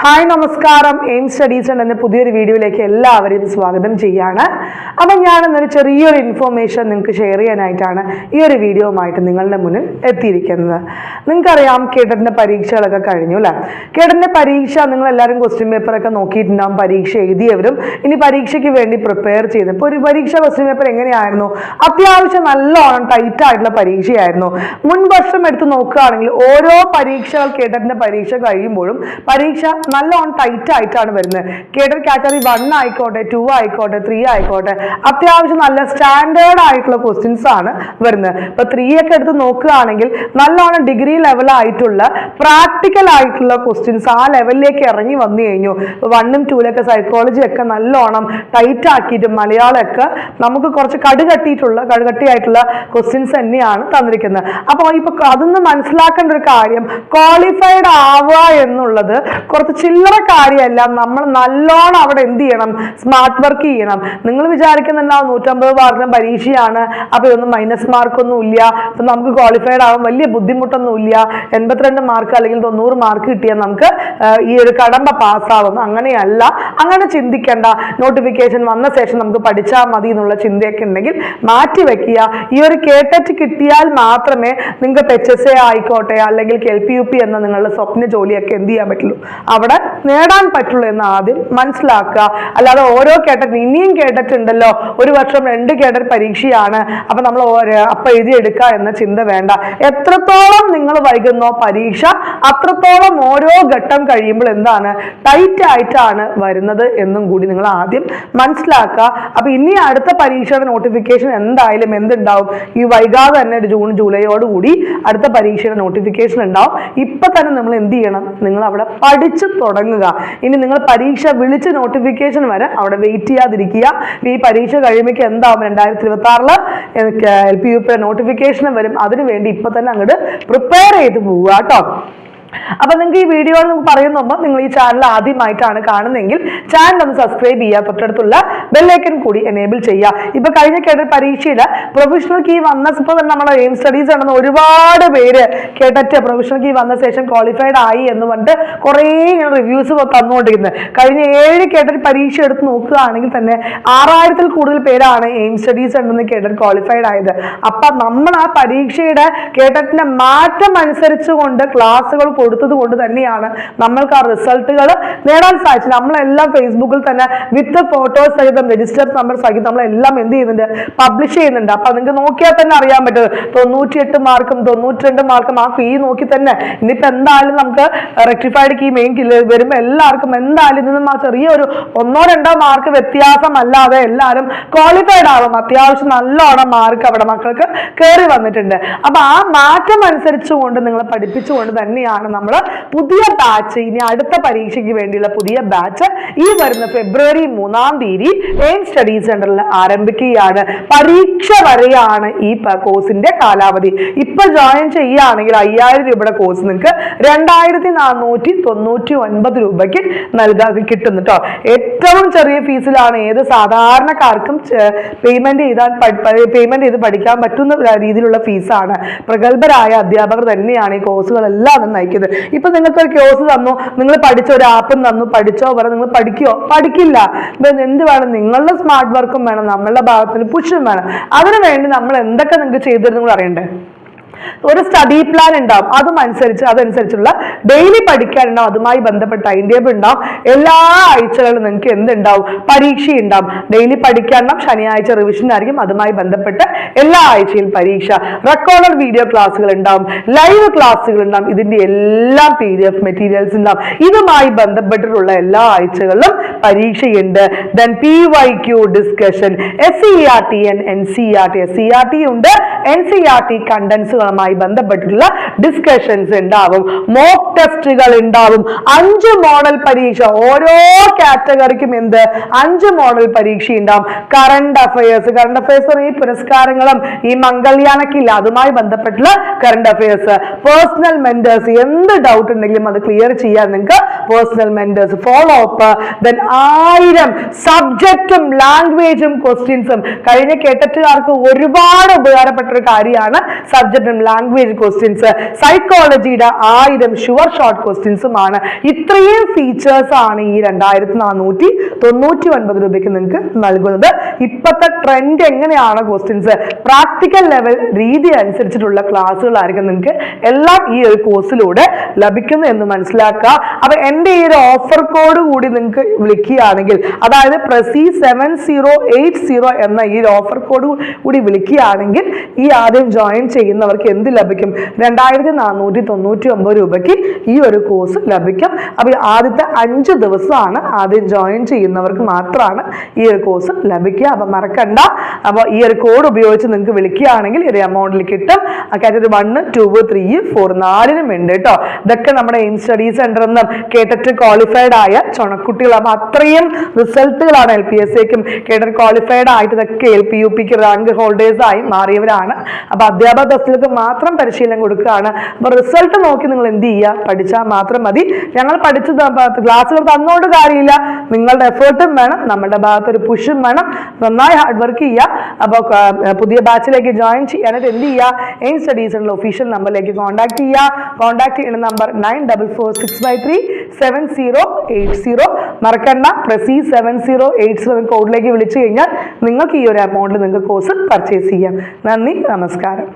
Hi നമസ്കാരം. Aim studies എന്ന പുതിയൊരു വീഡിയോയിലേക്ക് എല്ലാവരെയും സ്വാഗതം ചെയ്യാണ്. അപ്പം ഞാൻ ഇന്നൊരു ചെറിയൊരു ഇൻഫോർമേഷൻ നിങ്ങൾക്ക് ഷെയർ ചെയ്യാനായിട്ടാണ് ഈ ഒരു വീഡിയോവുമായിട്ട് നിങ്ങളുടെ മുന്നിൽ എത്തിയിരിക്കുന്നത്. നിങ്ങൾക്കറിയാം കേട്ടറ്റിന്റെ പരീക്ഷകളൊക്കെ കഴിഞ്ഞു അല്ലേ? കേട്ടറ്റിന്റെ പരീക്ഷ നിങ്ങൾ എല്ലാവരും ക്വസ്റ്റ്യൻ പേപ്പറൊക്കെ നോക്കിയിട്ടുണ്ടാവും. പരീക്ഷ എഴുതിയവരും ഇനി പരീക്ഷയ്ക്ക് വേണ്ടി പ്രിപ്പയർ ചെയ്ത്. ഇപ്പോൾ ഒരു പരീക്ഷ ക്വസ്റ്റ്യൻ പേപ്പർ എങ്ങനെയായിരുന്നു? അത്യാവശ്യം നല്ലോണം ടൈറ്റ് ആയിട്ടുള്ള പരീക്ഷയായിരുന്നു. മുൻ വർഷം എടുത്ത് നോക്കുകയാണെങ്കിൽ ഓരോ പരീക്ഷകൾ കേട്ടറ്റിന്റെ പരീക്ഷ കഴിയുമ്പോഴും പരീക്ഷ നല്ലോണം ടൈറ്റ് ആയിട്ടാണ് വരുന്നത്. കേട്ടർ കാറ്റഗറി വൺ ആയിക്കോട്ടെ ടു ആയിക്കോട്ടെ ത്രീ ആയിക്കോട്ടെ. അത്യാവശ്യം നല്ല സ്റ്റാൻഡേർഡ് ആയിട്ടുള്ള ക്വസ്റ്റ്യൻസ് ആണ് വരുന്നത്. ഇപ്പൊ ത്രീ ഒക്കെ എടുത്ത് നോക്കുകയാണെങ്കിൽ നല്ലോണം ഡിഗ്രി ലെവൽ ആയിട്ടുള്ള പ്രാക്ടിക്കൽ ആയിട്ടുള്ള ക്വസ്റ്റ്യൻസ് ആ ലെവലിലേക്ക് ഇറങ്ങി വന്നു കഴിഞ്ഞു. വണ്ണും ടൂലൊക്കെ സൈക്കോളജി ഒക്കെ നല്ലോണം ടൈറ്റ് ആക്കിയിട്ട് മലയാളമൊക്കെ നമുക്ക് കുറച്ച് കടുകട്ടിയിട്ടുള്ള കടുകട്ടിയായിട്ടുള്ള ക്വസ്റ്റ്യൻസ് തന്നെയാണ് തന്നിരിക്കുന്നത്. അപ്പോൾ ഇപ്പൊ അതൊന്ന് മനസ്സിലാക്കേണ്ട ഒരു കാര്യം ക്വാളിഫൈഡ് ആവുക എന്നുള്ളത് ചില്ലറ കാര്യമല്ല. നമ്മൾ നല്ലോണം അവിടെ എന്ത് ചെയ്യണം? സ്മാർട്ട് വർക്ക് ചെയ്യണം. നിങ്ങൾ വിചാരിക്കുന്നുണ്ടാവും നൂറ്റമ്പത് മാർക്കിന് പരീക്ഷയാണ് അപ്പൊ ഇതൊന്നും മൈനസ് മാർക്കൊന്നും ഇല്ല. അപ്പൊ നമുക്ക് ക്വാളിഫൈഡ് ആവാൻ വലിയ ബുദ്ധിമുട്ടൊന്നും ഇല്ല. എൺപത്തിരണ്ട് മാർക്ക് അല്ലെങ്കിൽ തൊണ്ണൂറ് മാർക്ക് കിട്ടിയാൽ നമുക്ക് ഈ ഒരു കടമ്പ പാസ്സാവും അങ്ങനെയല്ല. അങ്ങനെ ചിന്തിക്കേണ്ട. നോട്ടിഫിക്കേഷൻ വന്ന ശേഷം നമുക്ക് പഠിച്ചാൽ മതി എന്നുള്ള ചിന്തയൊക്കെ ഉണ്ടെങ്കിൽ മാറ്റി വെക്കുക. ഈ ഒരു കേട്ടറ്റ് കിട്ടിയാൽ മാത്രമേ നിങ്ങൾക്ക് എച്ച് എസ് എ ആയിക്കോട്ടെ അല്ലെങ്കിൽ എൽ പി യു പി എന്ന നിങ്ങളുടെ സ്വപ്ന ജോലിയൊക്കെ എന്ത് ചെയ്യാൻ പറ്റുള്ളൂ? അവിടെ നേടാൻ പറ്റുള്ളൂ എന്ന് ആദ്യം മനസ്സിലാക്കുക. അല്ലാതെ ഓരോ കേട്ടറ്റ് ഇനിയും കേട്ടിട്ടുണ്ടല്ലോ. ഒരു വർഷം രണ്ട് കേട്ടറ്റ് പരീക്ഷയാണ്. അപ്പൊ നമ്മൾ അപ്പൊ എഴുതിയെടുക്കുക എന്ന ചിന്ത വേണ്ട. എത്രത്തോളം നിങ്ങൾ വൈകുന്നോ പരീക്ഷ അത്രത്തോളം ഓരോ ഘട്ടം കഴിയുമ്പോൾ എന്താണ്? ടൈറ്റ് ആയിട്ടാണ് വരുന്നത് എന്നും കൂടി നിങ്ങൾ ആദ്യം മനസ്സിലാക്കുക. അപ്പൊ ഇനി അടുത്ത പരീക്ഷയുടെ നോട്ടിഫിക്കേഷൻ എന്തായാലും എന്തുണ്ടാവും? ഈ വൈകാതെ തന്നെ ജൂൺ ജൂലൈയോടുകൂടി അടുത്ത പരീക്ഷയുടെ നോട്ടിഫിക്കേഷൻ ഉണ്ടാവും. ഇപ്പൊ തന്നെ നമ്മൾ എന്ത് ചെയ്യണം? നിങ്ങൾ അവിടെ പഠിച്ചു തുടങ്ങുക. ഇനി നിങ്ങൾ പരീക്ഷ വിളിച്ച് നോട്ടിഫിക്കേഷൻ വരെ അവിടെ വെയിറ്റ് ചെയ്യാതിരിക്കുക. ഈ പരീക്ഷ കഴിയുമ്പോൾ എന്താവും? രണ്ടായിരത്തി ഇരുപത്തി ആറിൽ L P U P notification വരും. അതിനു വേണ്ടി ഇപ്പൊ തന്നെ അങ്ങോട്ട് പ്രിപ്പയർ ചെയ്ത് പോവുക കേട്ടോ. അപ്പൊ നിങ്ങൾക്ക് ഈ വീഡിയോ പറയുന്ന മുമ്പ് നിങ്ങൾ ഈ ചാനൽ ആദ്യമായിട്ടാണ് കാണുന്നതെങ്കിൽ ചാനൽ ഒന്ന് സബ്സ്ക്രൈബ് ചെയ്യുക. തൊട്ടടുത്തുള്ള ബെല്ലൈക്കൻ കൂടി എനേബിൾ ചെയ്യുക ഇപ്പൊ കഴിഞ്ഞ കേട്ട പരീക്ഷയിൽ പ്രൊഫഷണൽ കീ വന്ന ഇപ്പോൾ തന്നെ നമ്മുടെ എയിം സ്റ്റഡീസ് നടന്ന ഒരുപാട് പേര് കേട്ടിട്ട് പ്രൊഫഷണൽ കീ വന്ന ശേഷം ക്വാളിഫൈഡ് ആയി എന്ന് പറഞ്ഞിട്ട് കുറേ റിവ്യൂസ് തന്നുകൊണ്ടിരിക്കുന്നത് കഴിഞ്ഞ ഏഴ് കേട്ടറ്റ് പരീക്ഷ എടുത്ത് നോക്കുകയാണെങ്കിൽ തന്നെ ആറായിരത്തിൽ കൂടുതൽ പേരാണ് എയിം സ്റ്റഡീസ് ഉണ്ടെന്ന് കേട്ടിട്ട് ക്വാളിഫൈഡ് ആയത്. അപ്പൊ നമ്മൾ ആ പരീക്ഷയുടെ കേട്ടറ്റിന്റെ മാറ്റം അനുസരിച്ചുകൊണ്ട് ക്ലാസ്സുകൾ കൊടുത്തത് കൊണ്ട് തന്നെയാണ് നമ്മൾക്ക് ആ റിസൾട്ടുകൾ നേടാൻ സാധിച്ചത്. നമ്മളെല്ലാം ഫേസ്ബുക്കിൽ തന്നെ വിത്ത് ഫോട്ടോസ് സഹിതം രജിസ്റ്റർ നമ്പർ സഹിതം നമ്മളെല്ലാം എന്ത് ചെയ്യുന്നുണ്ട്? പബ്ലിഷ് ചെയ്യുന്നുണ്ട്. അപ്പൊ നിങ്ങൾക്ക് നോക്കിയാൽ തന്നെ അറിയാൻ പറ്റും. തൊണ്ണൂറ്റിയെട്ട് മാർക്കും തൊണ്ണൂറ്റിരണ്ട് മാർക്കും ആ ഫീ നോക്കി തന്നെ. ഇനിയിപ്പോ എന്തായാലും നമുക്ക് റെക്ടിഫൈഡ് കീ മെയിൻ വരുമ്പോൾ എല്ലാവർക്കും എന്തായാലും ഇതിനും ആ ചെറിയൊരു ഒന്നോ രണ്ടോ മാർക്ക് വ്യത്യാസമല്ലാതെ എല്ലാവരും ക്വാളിഫൈഡ് ആവും. അത്യാവശ്യം നല്ലോണം മാർക്ക് അവിടെ മക്കൾക്ക് കയറി വന്നിട്ടുണ്ട്. അപ്പൊ ആ മാറ്റം അനുസരിച്ചുകൊണ്ട് നിങ്ങളെ പഠിപ്പിച്ചുകൊണ്ട് തന്നെയാണ് നമ്മൾ പുതിയ ബാച്ച് ഇനി അടുത്ത പരീക്ഷയ്ക്ക് വേണ്ടിയുള്ള പുതിയ ബാച്ച് ഈ വരുന്ന ഫെബ്രുവരി മൂന്നാം തീയതി എയിം സ്റ്റഡി സെന്ററിൽ ആരംഭിക്കുകയാണ്. പരീക്ഷ വരെയാണ് ഈ കോഴ്സിന്റെ കാലാവധി. ഇപ്പൊ ജോയിൻ ചെയ്യുകയാണെങ്കിൽ അയ്യായിരം രൂപയുടെ കോഴ്സ് നിങ്ങൾക്ക് രണ്ടായിരത്തി നാനൂറ്റി തൊണ്ണൂറ്റി ഒൻപത് രൂപയ്ക്ക് നൽകാൻ കിട്ടുന്നു കേട്ടോ ഏറ്റവും ചെറിയ ഫീസിലാണ് ഏത് സാധാരണക്കാർക്കും പേയ്മെന്റ് ചെയ്താൽ പേയ്മെന്റ് ചെയ്ത് പഠിക്കാൻ പറ്റുന്ന രീതിയിലുള്ള ഫീസാണ് പ്രഗത്ഭരായ അധ്യാപകർ തന്നെയാണ് ഈ കോഴ്സുകളെല്ലാം നയിക്കുന്നത്. ഇപ്പൊ നിങ്ങൾക്ക് ഒരു കോഴ്സ് തന്നു. നിങ്ങൾ പഠിച്ച ഒരു ആപ്പും തന്നു. പഠിച്ചോ പറ നിങ്ങൾ പഠിക്കോ? പഠിക്കില്ല. എന്ത് വേണം നിങ്ങളുടെ സ്മാർട്ട് വർക്കും വേണം നമ്മളുടെ ഭാഗത്തിന് പുഷും വേണം. അതിനു വേണ്ടി നമ്മൾ എന്തൊക്കെ നിങ്ങൾക്ക് ചെയ്തു തരുന്നു കൂടെ അറിയണ്ടേ? ഒരു സ്റ്റഡി പ്ലാൻ ഉണ്ടാവും. അതും അനുസരിച്ച് അതനുസരിച്ചുള്ള ഡെയിലി പഠിക്കാനുണ്ടാവും അതുമായി ബന്ധപ്പെട്ട ടൈം ടേബിൾ ഉണ്ടാവും. എല്ലാ ആഴ്ചകളിലും നിങ്ങൾക്ക് എന്തുണ്ടാവും? പരീക്ഷ ഉണ്ടാവും. ഡെയിലി പഠിക്കാനുണ്ടാവും ശനിയാഴ്ച റിവിഷൻ ആയിരിക്കും. അതുമായി ബന്ധപ്പെട്ട് എല്ലാ ആഴ്ചയിലും പരീക്ഷ. റെക്കോർഡഡ് വീഡിയോ ക്ലാസ്സുകൾ ഉണ്ടാവും. ലൈവ് ക്ലാസ്സുകൾ ഉണ്ടാവും. ഇതിന്റെ എല്ലാ പി ഡി എഫ് മെറ്റീരിയൽസ് ഉണ്ടാവും. ഇതുമായി ബന്ധപ്പെട്ടിട്ടുള്ള എല്ലാ ആഴ്ചകളിലും പരീക്ഷയുണ്ട്. Then P Y Q discussion S C R T N C R T S C R T ഉണ്ട്. എൻ സി ആർ ടി കണ്ടൻസുകളുമായി ബന്ധപ്പെട്ടിട്ടുള്ള ഡിസ്കഷൻസ് ഉണ്ടാവും. മോക്ക് ടെസ്റ്റുകൾ ഉണ്ടാവും. അഞ്ച് മോഡൽ പരീക്ഷ. ഓരോ കാറ്റഗറിക്കും എന്ത്? അഞ്ച് മോഡൽ പരീക്ഷ ഉണ്ടാവും കറണ്ട് അഫയേഴ്സ് കറണ്ട് അഫയേഴ്സ് ഈ പുരസ്കാരങ്ങളും ഈ മംഗൾയാനക്കില്ല അതുമായി ബന്ധപ്പെട്ടുള്ള കറണ്ട് അഫയേഴ്സ് പേഴ്സണൽ മെന്റേഴ്സ് എന്ത് ഡൗട്ട് ഉണ്ടെങ്കിലും അത് ക്ലിയർ ചെയ്യാൻ നിങ്ങൾക്ക് personal mentors follow up then ആയിരം സബ്ജക്റ്റും ലാംഗ്വേജും ക്വസ്റ്റ്യൻസും കഴിഞ്ഞ കേട്ടറ്റുകാർക്ക് ഒരുപാട് ഉപകാരപ്പെട്ട ഒരു കാര്യമാണ് സബ്ജക്റ്റും ലാംഗ്വേജ് ക്വസ്റ്റ്യൻസ് സൈക്കോളജിയുടെ ആയിരം ഷുവർ ഷോർട്ട് ക്വസ്റ്റ്യൻസും ആണ് ഇത്രയും ഫീച്ചേഴ്സ് ആണ് ഈ രണ്ടായിരത്തി നാനൂറ്റി തൊണ്ണൂറ്റി ഒൻപത് രൂപയ്ക്ക് നിങ്ങൾക്ക് നൽകുന്നത്. ഇപ്പോഴത്തെ ട്രെൻഡ് എങ്ങനെയാണ് ക്വസ്റ്റ്യൻസ് പ്രാക്ടിക്കൽ ലെവൽ രീതി അനുസരിച്ചിട്ടുള്ള ക്ലാസ്സുകളായിരിക്കും നിങ്ങൾക്ക് എല്ലാം ഈ ഒരു കോഴ്സിലൂടെ ലഭിക്കുന്നു എന്ന് മനസ്സിലാക്കുക. അപ്പൊ എന്റെ ഈ ഒരു ഓഫർ കോഡ് കൂടി നിങ്ങൾക്ക് വിളിക്കുകയാണെങ്കിൽ അതായത് പ്രസി സെവൻ സീറോ എയ്റ്റ് സീറോ എന്ന ഈ ഓഫർ കോഡ് കൂടി വിളിക്കുകയാണെങ്കിൽ ഈ ആദ്യം ജോയിൻ ചെയ്യുന്നവർക്ക് എന്ത് ലഭിക്കും? രണ്ടായിരത്തി നാനൂറ്റി തൊണ്ണൂറ്റി ഒമ്പത് രൂപയ്ക്ക് ഈ ഒരു കോഴ്സ് ലഭിക്കും. അപ്പോൾ ആദ്യത്തെ അഞ്ച് ദിവസമാണ് ആദ്യം ജോയിൻ ചെയ്യുന്നവർക്ക് മാത്രമാണ് ഈ ഒരു കോഴ്സ് ലഭിക്കുക. അപ്പം മറക്കണ്ട. അപ്പോൾ ഈ ഒരു കോഡ് ഉപയോഗിച്ച് നിങ്ങൾക്ക് വിളിക്കുകയാണെങ്കിൽ ഒരു എമൗണ്ടിൽ കിട്ടും. Category one two three four നാലിനും ഉണ്ട് കേട്ടോ. ഇതൊക്കെ നമ്മുടെ എയിം സ്റ്റഡി സെന്ററിൽ നിന്നും കേട്ടിട്ട് ക്വാളിഫൈഡ് ആയ ചുണക്കുട്ടികൾ അപ്പൊ അത്രയും റിസൾട്ടുകളാണ് എൽ പി എസ് സിക്കും കേഡർ ക്വാളിഫൈഡ് ആയിട്ടതൊക്കെ എൽ പി യു പിക്ക് റാങ്ക് ഹോൾഡേഴ്സായി മാറിയവരാണ്. അപ്പോൾ അധ്യാപക തസ്തികൾക്ക് മാത്രം പരിശീലനം കൊടുക്കുകയാണ്. അപ്പോൾ റിസൾട്ട് നോക്കി നിങ്ങൾ എന്ത് ചെയ്യുക? പഠിച്ചാൽ മാത്രം മതി. ഞങ്ങൾ പഠിച്ച ക്ലാസ്സുകൾ തന്നോണ്ട് കാര്യമില്ല. നിങ്ങളുടെ എഫേർട്ടും വേണം. നമ്മുടെ ഭാഗത്ത് ഒരു പുഷും വേണം. നന്നായി ഹാർഡ് വർക്ക് ചെയ്യുക. അപ്പോൾ പുതിയ ബാച്ചിലേക്ക് ജോയിൻ ചെയ്യാനായിട്ട് എന്ത് ചെയ്യുക? എയിം സ്റ്റഡീസിനുള്ള ഒഫീഷ്യൽ നമ്പറിലേക്ക് കോൺടാക്ട് ചെയ്യുക. കോൺടാക്ട് ചെയ്യുന്ന number nine double four six five three seven zero eight zero മറക്കണ്ട പ്രസി സെവൻ സീറോ എയ്റ്റ് സീറോ കോഡിലേക്ക് വിളിച്ചു കഴിഞ്ഞാൽ നിങ്ങൾക്ക് ഈ ഒരു എമൗണ്ടിൽ നിങ്ങൾക്ക് കോഴ്സ് പർച്ചേസ് ചെയ്യാം. നന്ദി നമസ്കാരം.